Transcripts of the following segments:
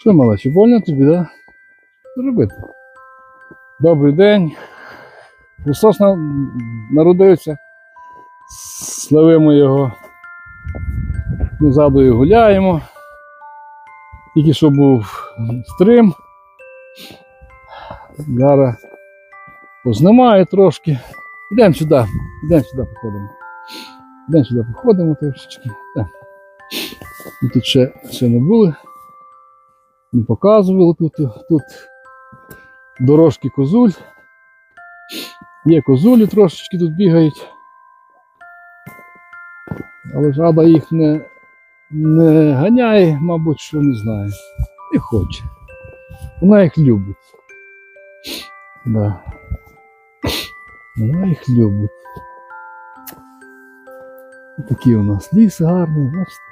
Що, малече, больно тобі, да? Що робити? Добрий день. Христос народився. Славимо його. Ми задою гуляємо. Тільки що був стрим. Зараз познімаю трошки. Йдемо сюди, йдемо сюди походимо. Йдемо сюди походимо трошечки. Так. Тут ще, ще не були. Не показували тут, тут дорожки козуль. Є козулі трошечки тут бігають. Але ж Ада їх не, не ганяє, мабуть, що не знаю. Не хоче. Вона їх любить. Да. Вона їх любить. Такий у нас ліс гарний, бачите.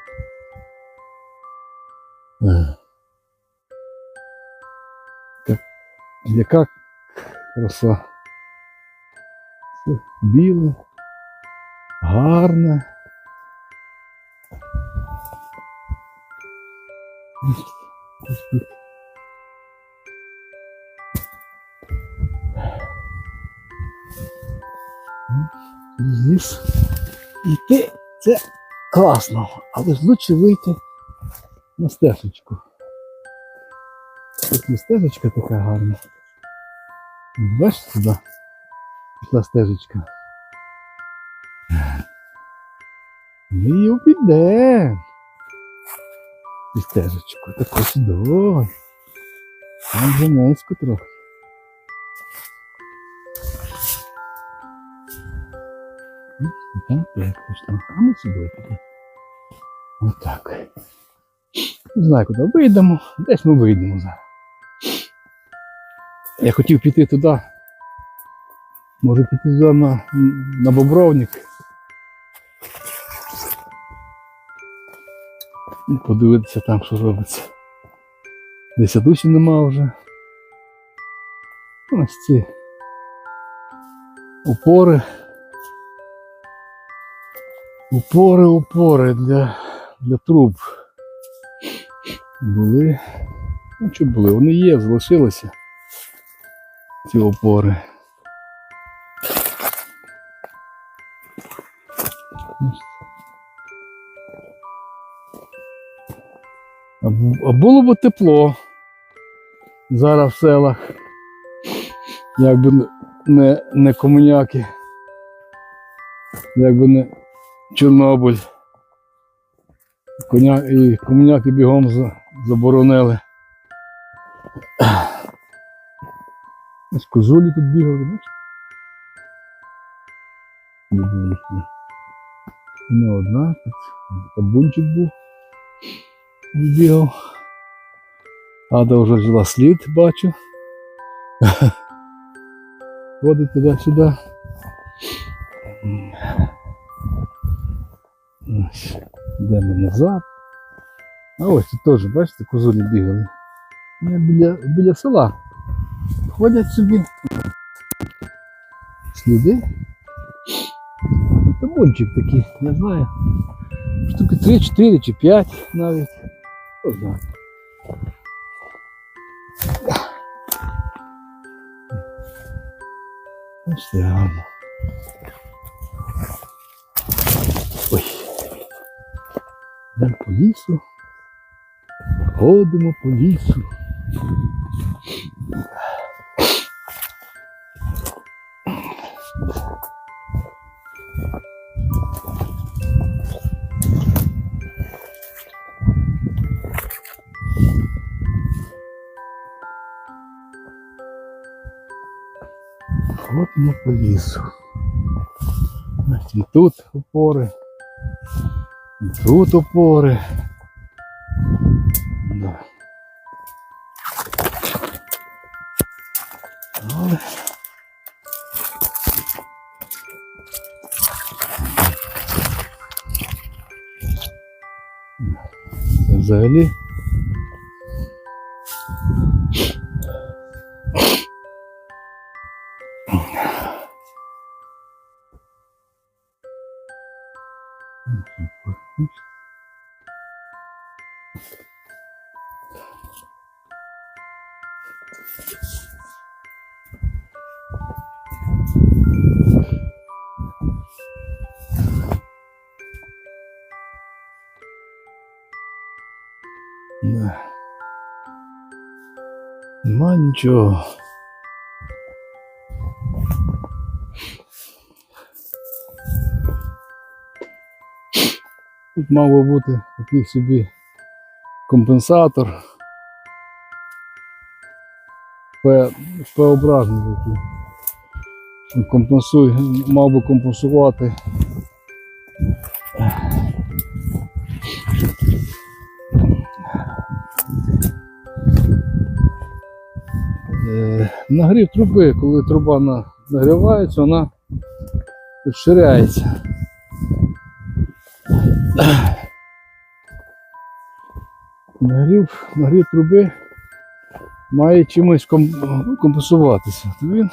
Яка краса. Все біле, гарне. Ліс. Йти це класно, але ж лучше вийти на стежечку. Тут є стежечка така гарна. Бачиш сюди? Пішла стежечка. Ми її обійдемо. І стежечку. Таку сюди. Там вже низько трохи. Ну, Так, так, пішло. А ми сюди підемо. Отак. Не знаю, куди вийдемо. Десь ми вийдемо зараз. Я хотів піти туди. Може піти туди на, на Бобровник. Подивитися там, що робиться. Десь душі нема вже. Ось ці опори. Упори, упори для, для труб. Були. Ну, що були? Вони є, залишилися. Ці опори. А, було б тепло зараз в селах. Якби не- не, комуняки. Якби не Чорнобиль. Коня і комуняки бігом заборонили. Ось козулі тут бігали, бачите? Не одна, тут табунчик був. Бігав. Ада вже взяла слід, бачу. Ходить туди-сюди. Ось, Йдемо назад. А ось тут теж, бачите, козулі бігали. Біля, біля села. Ходять собі. Сліди. Табунчик такий, я знаю. Штуки 3, 4 чи 5 навіть. Хто знає. Ось це гарно. Ой. Йдемо по лісу. Ходимо по лісу. Ходимо по. І тут опори. І тут опори. Да. Але... Взагалі. Нічого. Тут мав би бути такий собі компенсатор. П-образний такий. Компенсує, мав би компенсувати. Нагрів труби, коли труба нагрівається, вона розширяється. Нагрів, нагрів труби має чимось ком- компенсуватися. То він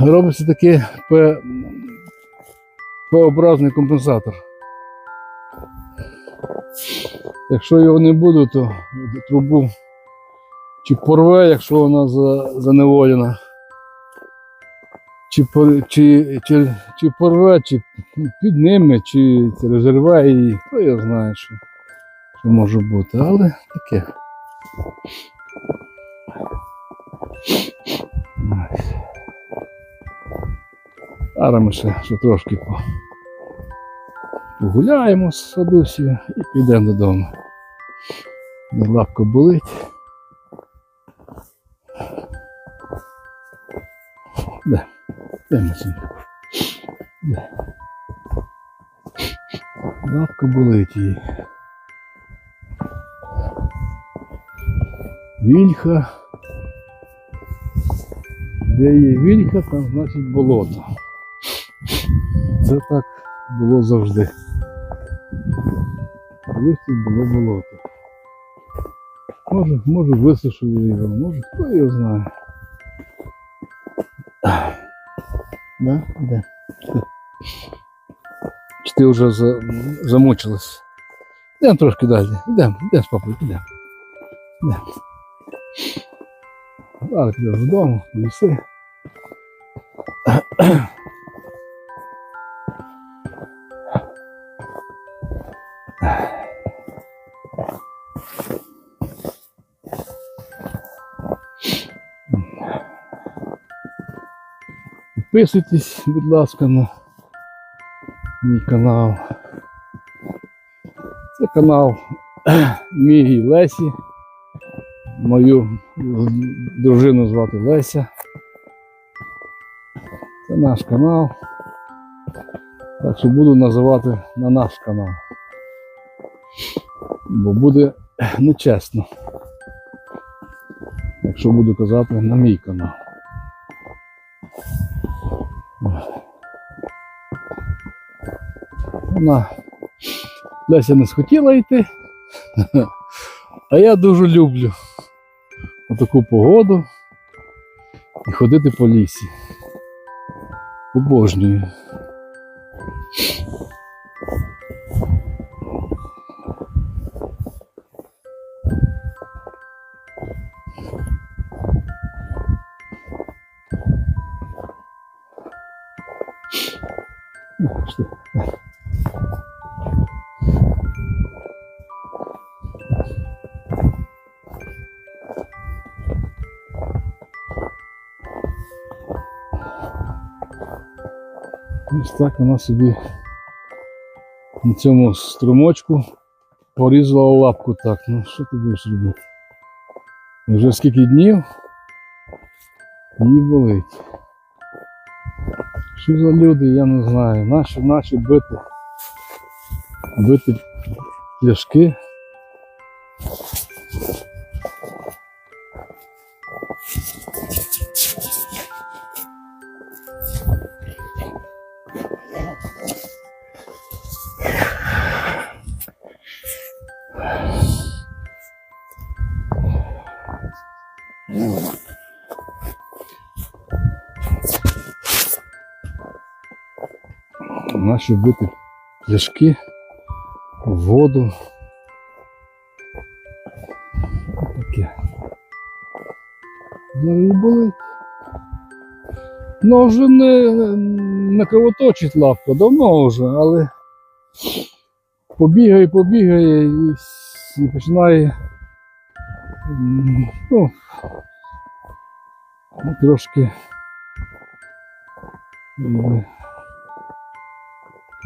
робиться такий П-образний компенсатор. Якщо його не буде, то трубу чи порве, якщо вона заневолена, чи, чи, чи, чи порве, чи підніме, чи розірве її, то я знаю, що, що може бути, але таке. Зараз ми ще, ще трошки по, погуляємо з садусію і підемо додому. Лапка болить. Де? Де Масенька? Де? Лапка болить її. Вільха. Де є вільха, там значить болото. Це так було завжди. Колись було болото. Може, може висушили його, може хто його знає. Да? Де? Чи ти вже за, замучилась? Йдемо трошки далі. Йдемо, йдемо папою, йдемо. Йдемо. Зараз підеш додому, поїси. Підписуйтесь, будь ласка, на мій канал. Це канал мій Лесі. Мою дружину звати Леся. Це наш канал. Так що буду називати на наш канал. Бо буде нечесно. Якщо буду казати на мій канал. Вона Леся не схотіла йти. А я дуже люблю таку погоду і ходити по лісі. Обожнюю. Пішли. Ось так вона собі на цьому струмочку порізала лапку так. Ну що ти будеш робити? Вже скільки днів їй болить. Що за люди, я не знаю. Наші, наші бити. Бити пляшки. Наші бити пляшки воду. Зараз і болить. Ну, вже не, не кровоточить лапка, давно вже, але побігає, побігає і, і починає ну, ну, трошки м,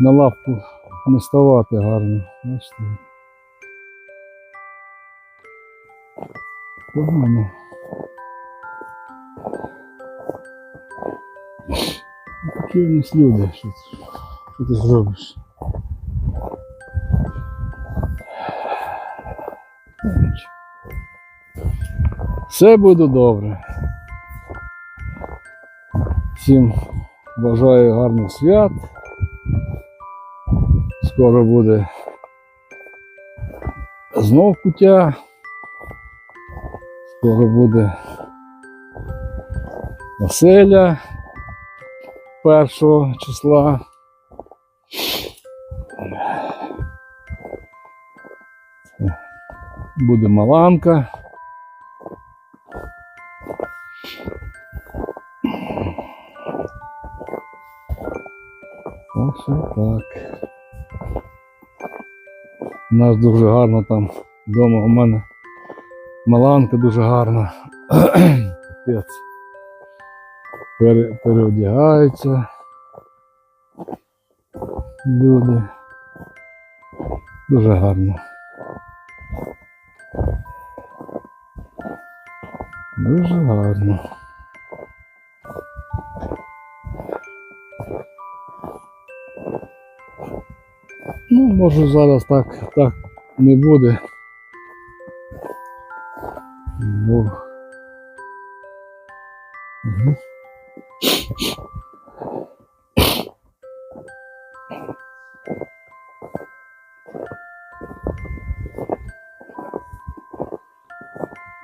на лапку не ставати гарно. Бачите. Погано. Такі у нас люди, що, що ти зробиш? Ну. Все буде добре. Всім бажаю гарних свят. Скоро буде знов куття. Скоро буде оселя першого числа. Буде маланка. Так що так. У нас дуже гарно там вдома у мене маланка дуже гарна. Пере, переодягаються люди. Дуже гарно. Дуже гарно. Ну, може зараз так, так не буде. Бо... Мгм.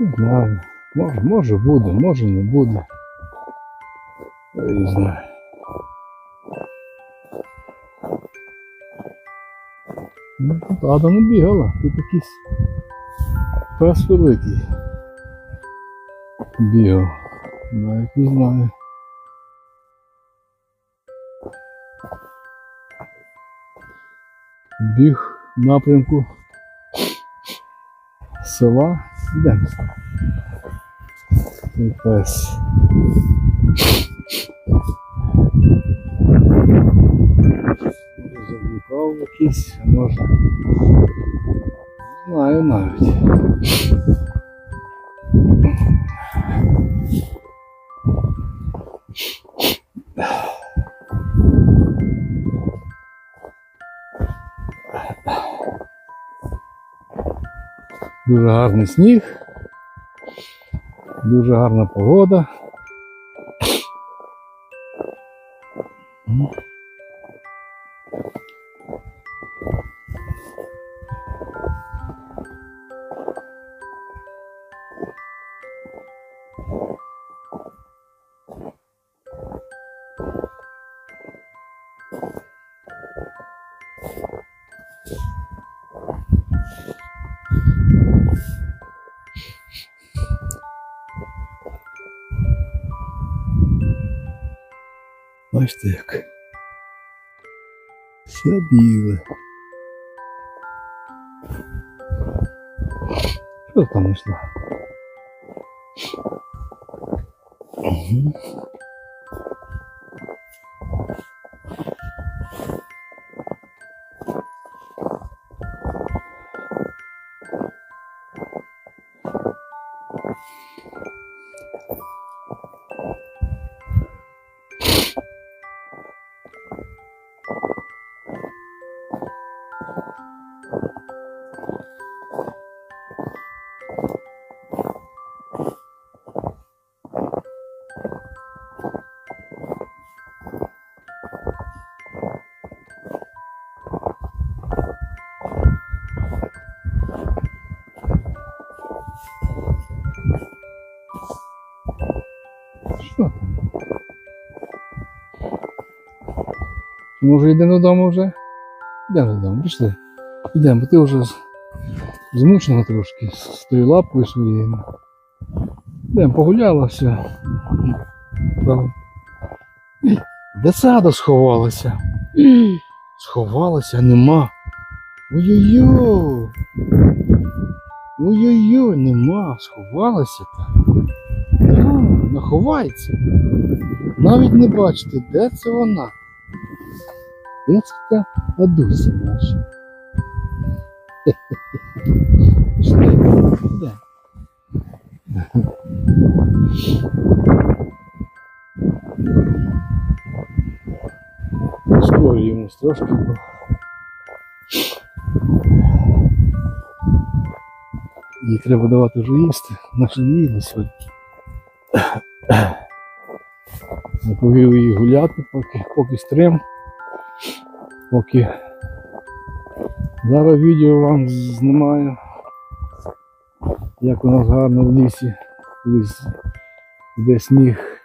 Не знаю. Може, може буде, може не буде. Я не знаю. Ну, Ада не бігала, тут якийсь пес великий. Бігав. Навіть не знаю. Біг в напрямку села. Йдемо. Цей пес. Заблукав якийсь, а може. Не знаю навіть. Дуже гарний сніг. Дуже гарна погода. М. Бачите як. Все біле. Що Може йдемо додому вже? Йдемо додому, пішли. Йдемо, бо ти вже змучена трошки з тою лапкою своєю. Йдемо погуляла все. Правда. Де сада сховалася? Сховалася, нема. Ой-ой-ой. Ой-ой-ой, нема, сховалася там. Да, ховається. Навіть не бачите, де це вона. Де це та Адуся наша? Скоро йому трошки було. Їй треба давати вже їсти. Наша не сьогодні. Ми повели її гуляти, поки, поки стрим. Поки зараз відео вам знімаю. Як у нас гарно в лісі. Колись йде сніг.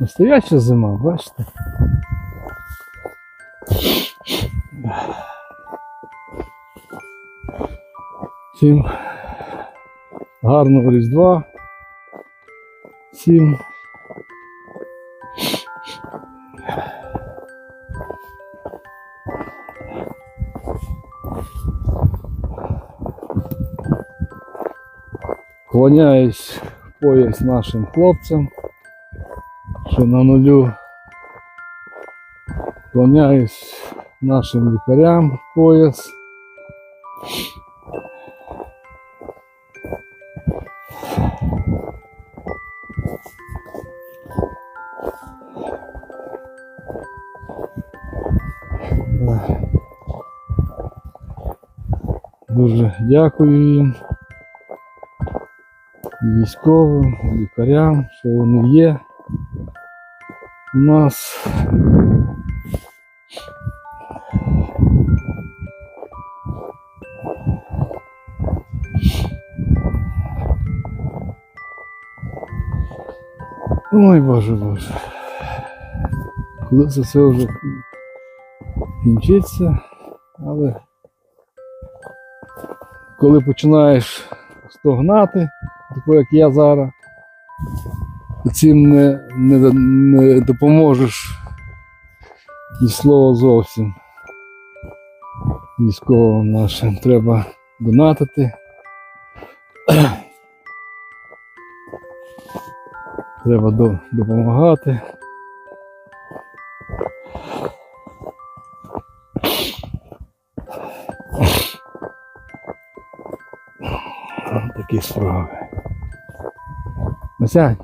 Настояща зима, бачите? Всім гарного Різдва. Всім. Клоняюсь в пояс нашим хлопцям, що на нулю. Клоняюсь нашим лікарям пояс. Дуже дякую їм. Військовим, і лікарям, що вони є у нас. Ой, Боже Боже. Коли це все вже кінчиться, але коли починаєш стогнати, тако як я зараз, цим не, не, не допоможеш і слова зовсім. Військовим нашим треба донатити. Треба до, допомагати. Такі справи. Масянь,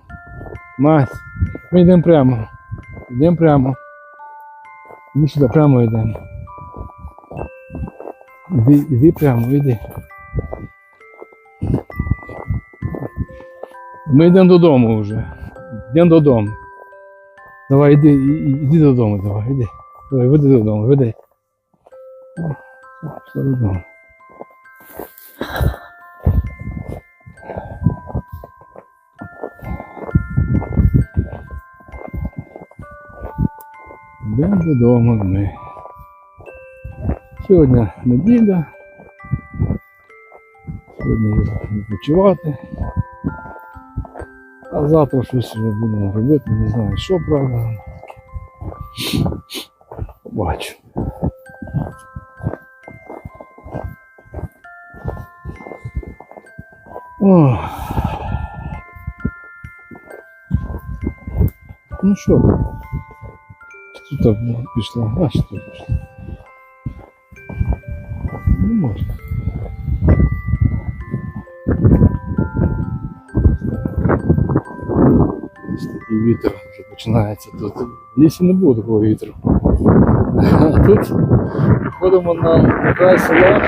Мась, ми йдемо прямо. Йдемо прямо. Іди сюди, прямо йдемо. Іди, іди прямо, іди. Ми йдемо додому вже. Йдемо додому. Давай, іди, іди додому, давай, іди. Давай, веди додому, веди. Все додому. Йдемо додому ми. Сьогодні неділя. Сьогодні відпочивати. А завтра щось вже будемо робити, не знаю, що правда. Побачу. Ну що? Що так пішло? А що тут пішло? Не можна. Ось такий вітер вже починається тут. В лісі не було такого вітру. А тут ходимо на край села.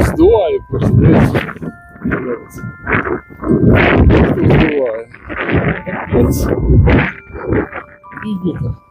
Здуває просто, дивіться. Дивіться. Просто здуває. gigi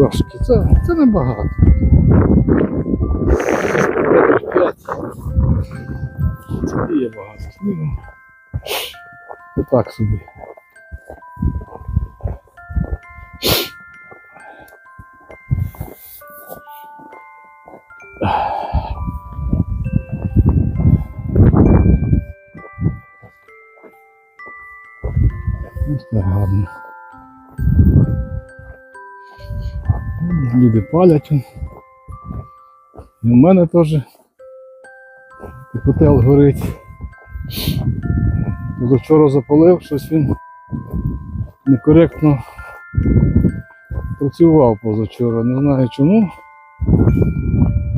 Трошки. Це, це небагато. Метрів п'ять. Це не є багато снігу. Це так собі. Ось так гарно. Люди палять. І в мене теж котел горить. Позавчора запалив, щось він некоректно працював позавчора. Не знаю чому.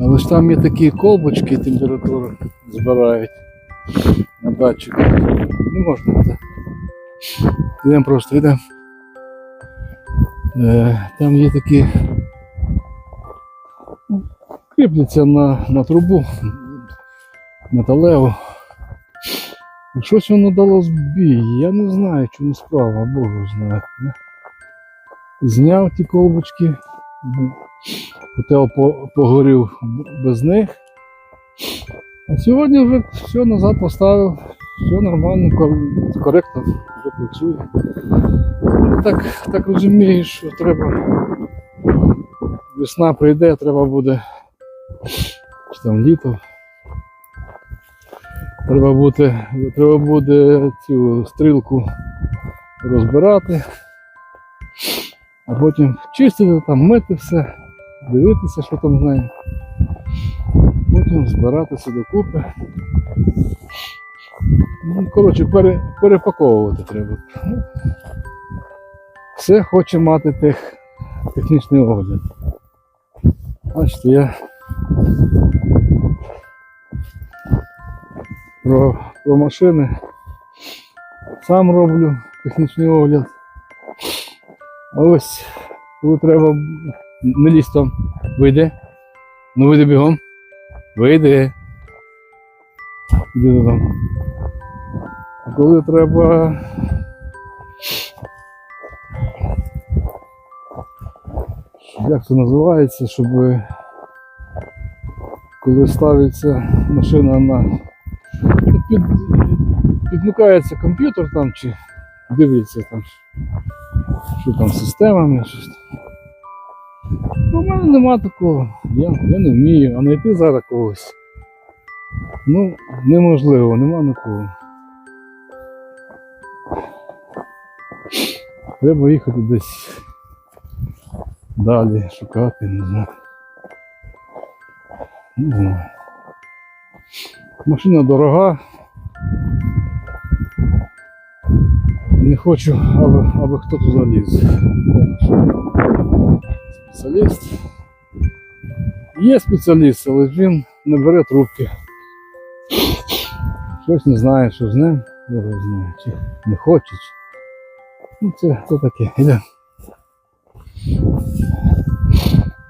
Але ж там є такі колбочки температури збирають на датчик. Не можна це. Йдемо просто йдемо. Е, Там є такі кріпляться на, на трубу металеву. Щось воно дало збій. Я не знаю, чому справа, Богу знає. Зняв ті колбочки, б- погорів без них. А сьогодні вже все назад поставив, все нормально, кор- коректно вже працює. Так, так розумію, що треба. Весна прийде, треба буде. Чи там літо. Треба буде, треба буде цю стрілку розбирати, а потім чистити там, мити все, дивитися, що там з нею. Потім збиратися докупи. Ну, коротше, пере, перепаковувати треба. Все хоче мати тех, технічний огляд. Бачите, я про, про машини сам роблю технічний огляд. А ось, коли треба не лізь там, вийде. Ну вийде бігом. Вийде. Іди там. А коли треба. Як це називається, щоб коли ставиться машина на. ну, Під, підмикається комп'ютер там чи дивиться там, що там з системами, щось. Ну, У мене нема такого. Я, я не вмію, а знайти зараз когось. Ну, неможливо, нема нікого. Треба їхати десь далі шукати, не знаю. Машина дорога. Не хочу, аби, аби хто тут заліз. Спеціаліст. Є спеціаліст, але він не бере трубки. Щось не знає, що з ним, Бог знає, чи не хоче. Ну, це, це таке.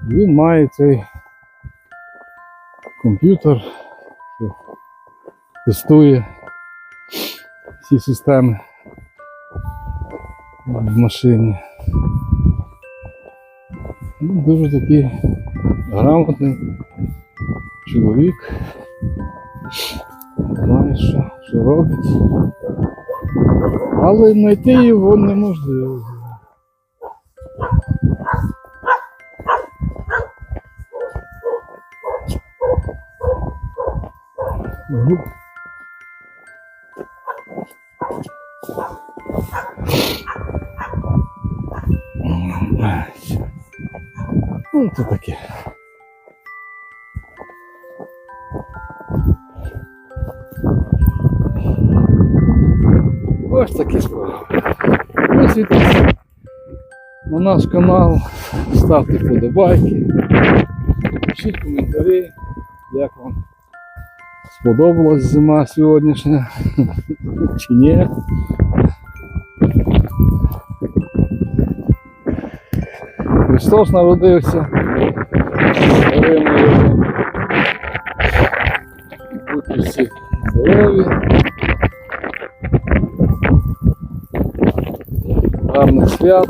Він має цей комп'ютер, що тестує всі системи в машині. Ну, дуже такий грамотний чоловік. Знає, що, що робить. Але знайти його неможливо. Ну. Це таке. Ось такі справи. На наш канал, ставте вподобайки, пишіть коментарі, як вам сподобалась зима сьогоднішня чи ні. Христос народився. Славимо Його. Будьте всі здорові. гарних свят.